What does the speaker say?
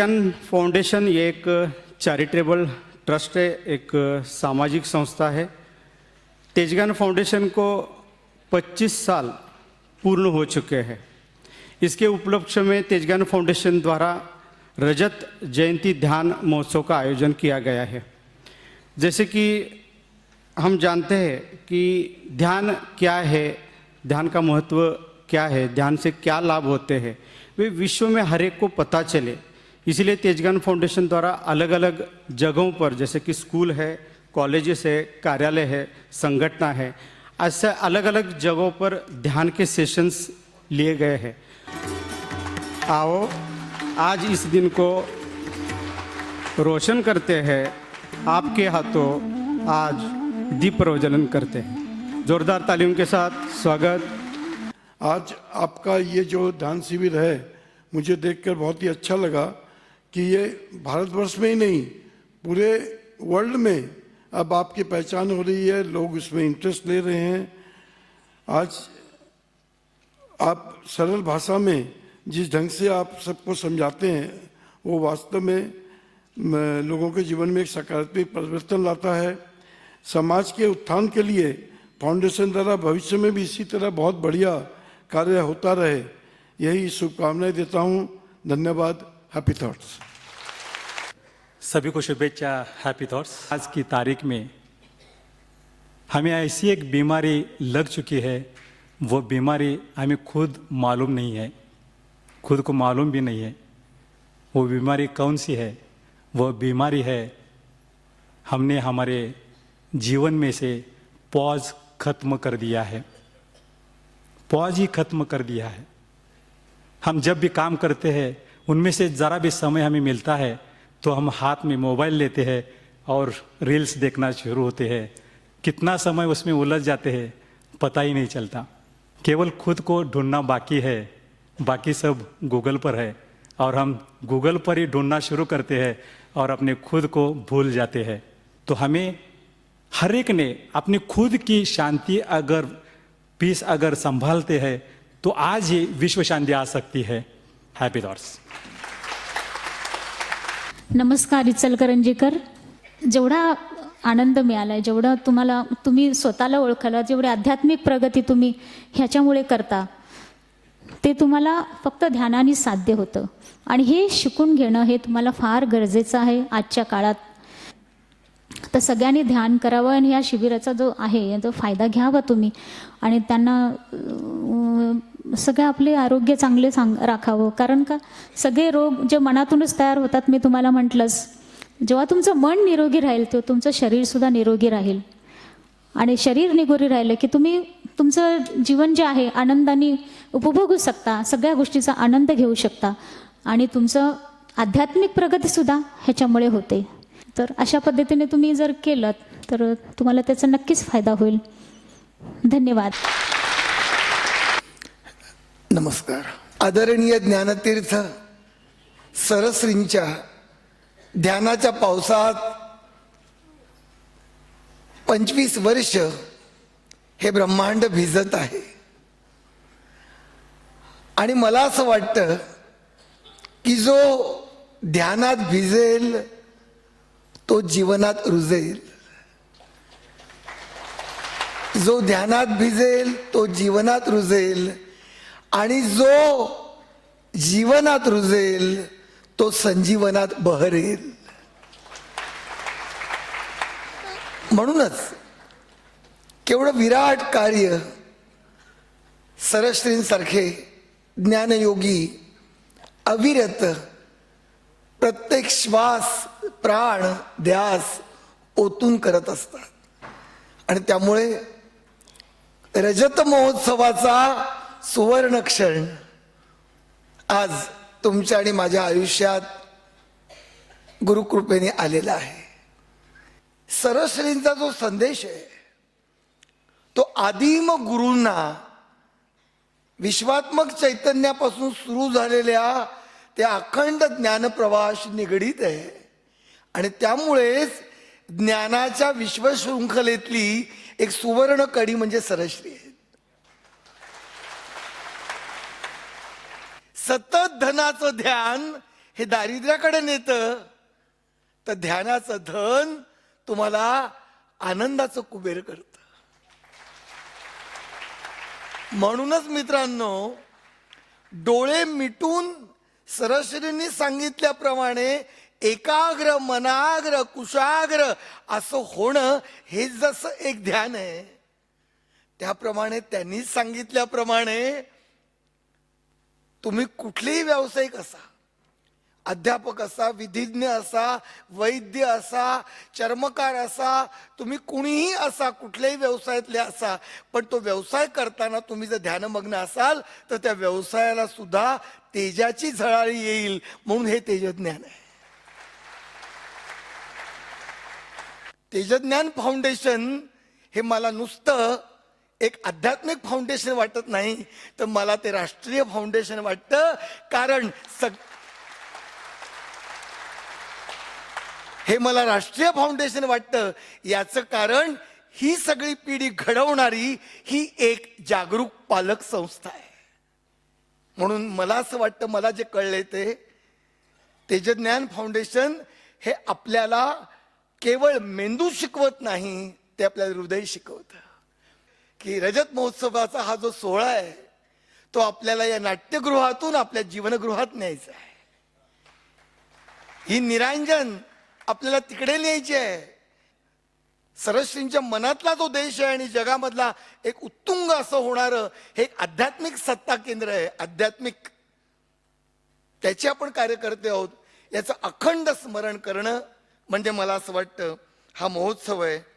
Tejgyan foundation ये एक charitable trust है, एक सामाजिक संस्था है। तेजज्ञान फाउंडेशन को 25 साल पूर्ण हो चुके हैं। इसके उपलक्ष्य में तेजज्ञान फाउंडेशन द्वारा रजत जयंती ध्यान महोत्सव का आयोजन किया गया है। जैसे कि हम जानते हैं कि ध्यान क्या है, ध्यान का महत्व क्या है, ध्यान से क्या लाभ होते हैं, वे विश्व में हर एक को पता चले। इसलिए तेजगान फाउंडेशन द्वारा अलग अलग जगहों पर, जैसे कि स्कूल है, कॉलेजेस है, कार्यालय है, संगठना है, ऐसे अलग अलग जगहों पर ध्यान के सेशंस लिए गए हैं। आओ, आज इस दिन को रोशन करते हैं। आपके हाथों आज दीप प्रज्वलन करते हैं। जोरदार तालीम के साथ स्वागत। आज आपका ये जो ध्यान शिविर है, मुझे देखकर बहुत ही अच्छा लगा। कि ये भारतवर्ष में ही नहीं, पूरे वर्ल्ड में अब आपकी पहचान हो रही है, लोग इसमें इंटरेस्ट ले रहे हैं। आज आप सरल भाषा में जिस ढंग से आप सबको समझाते हैं, वो वास्तव में लोगों के जीवन में एक सकारात्मक परिवर्तन लाता है। समाज के उत्थान के लिए फाउंडेशन द्वारा भविष्य में भी इसी तरह बहुत बढ़िया कार्य होता रहे। यही शुभकामनाएँ देता हूँ। धन्यवाद। हैप्पी थॉट्स सभी को शुभेच्छा हैप्पी थॉट्स आज की तारीख में हमें ऐसी एक बीमारी लग चुकी है, वो बीमारी हमें खुद मालूम नहीं है, खुद को मालूम भी नहीं है। वो बीमारी कौन सी है? वो बीमारी है, हमने हमारे जीवन में से पॉज खत्म कर दिया है। पॉज ही खत्म कर दिया है। हम जब भी काम करते हैं उनमें से ज़रा भी समय हमें मिलता है तो हम हाथ में मोबाइल लेते हैं और रील्स देखना शुरू होते हैं। कितना समय उसमें उलझ जाते हैं, पता ही नहीं चलता। केवल खुद को ढूंढना बाकी है, बाकी सब गूगल पर है। और हम गूगल पर ही ढूंढना शुरू करते हैं और अपने खुद को भूल जाते हैं। तो हमें हर एक ने अपनी खुद की शांति अगर, पीस अगर संभालते हैं तो आज ही विश्व शांति आ सकती है। हॅपी थॉट्स नमस्कार इचलकरंजीकर जेवढा आनंद मिळाला आहे जेवढं तुम्हाला तुम्ही स्वतःला ओळखायला जेवढी आध्यात्मिक प्रगती तुम्ही ह्याच्यामुळे करता ते तुम्हाला फक्त ध्यानाने साध्य होतं. आणि हे शिकून घेणं हे तुम्हाला फार गरजेचं आहे आजच्या काळात. तर सगळ्यांनी ध्यान करावं आणि या शिबिराचा जो आहे याचा फायदा घ्यावा तुम्ही. आणि त्यांना सगळं आपले आरोग्य चांगले सांग राखावं. कारण का सगळे रोग जे मनातूनच तयार होतात मी तुम्हाला म्हटलंच जेव्हा तुमचं मन निरोगी राहील तेव्हा तुमचं शरीरसुद्धा निरोगी राहील. आणि शरीर निरोगी राहिलं की तुम्ही तुमचं जीवन जे आहे आनंदाने उपभोगू शकता सगळ्या गोष्टीचा आनंद घेऊ शकता. आणि तुमचं आध्यात्मिक प्रगतीसुद्धा ह्याच्यामुळे होते. तर अशा पद्धतीने तुम्ही जर केलं तर तुम्हाला त्याचा नक्कीच फायदा होईल. धन्यवाद. नमस्कार. आदरणीय ज्ञानतीर्थ सरसरींच्या ध्यानाच्या पावसात पंचवीस वर्ष हे ब्रह्मांड भिजत आहे. आणि मला असं वाटतं की जो ध्यानात भिजेल तो जीवनात रुजेल. जो ध्यानात भिजेल तो जीवनात रुजेल आणि जो जीवनात रुजेल तो संजीवनात बहरेल. म्हणूनच केवढं विराट कार्य सरश्रींसारखे ज्ञानयोगी अविरत प्रत्येक श्वास प्राण ध्यास ओतून करत असतात. आणि त्यामुळे रजत महोत्सवाचा सुवर्ण क्षण आज तुमच्या आणि माझ्या आयुष्यात गुरुकृपेने आलेला आहे. सरश्रींचा जो संदेश आहे तो आदिम गुरूंना विश्वात्मक चैतन्यापासून सुरू झालेल्या त्या अखंड ज्ञानप्रवास निगडीत आहे. आणि त्यामुळेच ज्ञानाच्या विश्वशृंखलेतली एक सुवर्ण कडी म्हणजे सरश्री आहे. सतत धनाचं ध्यान हे दारिद्र्याकडे नेतं. तर ध्यानाचं धन तुम्हाला आनंदाचं कुबेर करत. म्हणूनच मित्रांनो डोळे मिटून सरश्रींनी सांगितल्याप्रमाणे एकाग्र मनाग्र कुशाग्र असं होणं हे जसं एक ध्यान आहे त्याप्रमाणे त्यांनी सांगितल्याप्रमाणे तुम्ही कुठलेही व्यावसायिक असा अध्यापक असा विधिज्ञ असा वैद्य असा चर्मकार असा तुम्ही कुणीही असा कुठल्याही व्यवसायातले असा पण तो व्यवसाय करताना तुम्ही जर ध्यानमग्न असाल तर त्या व्यवसायाला सुद्धा तेजाची झळाळी येईल म्हणून हे तेजज्ञान आहे. तेजज्ञान फाउंडेशन हे मला नुसतं एक आध्यात्मिक फाउंडेशन वाटत नाही तर मला ते राष्ट्रीय फाउंडेशन वाटतं. कारण सग हे मला राष्ट्रीय फाउंडेशन वाटतं. याचं कारण ही सगळी पिढी घडवणारी ही एक जागरूक पालक संस्था आहे. म्हणून मला असं वाटतं मला जे कळले ते तेजज्ञान फाउंडेशन हे आपल्याला केवळ मेंदू शिकवत नाही ते आपल्याला हृदय शिकवतं. की रजत महोत्सवाचा हा जो सोहळा आहे तो आपल्याला या नाट्यगृहातून आपल्या जीवनगृहात न्यायचा आहे. ही निरांजन आपल्याला तिकडे न्यायची आहे. सरस्वींच्या मनातला जो देश आहे आणि जगामधला एक उत्तुंग असं होणारं हे एक आध्यात्मिक सत्ता केंद्र आहे आध्यात्मिक. त्याचे आपण कार्यकर्ते आहोत याचं अखंड स्मरण करणं म्हणजे मला असं वाटतं हा महोत्सव आहे.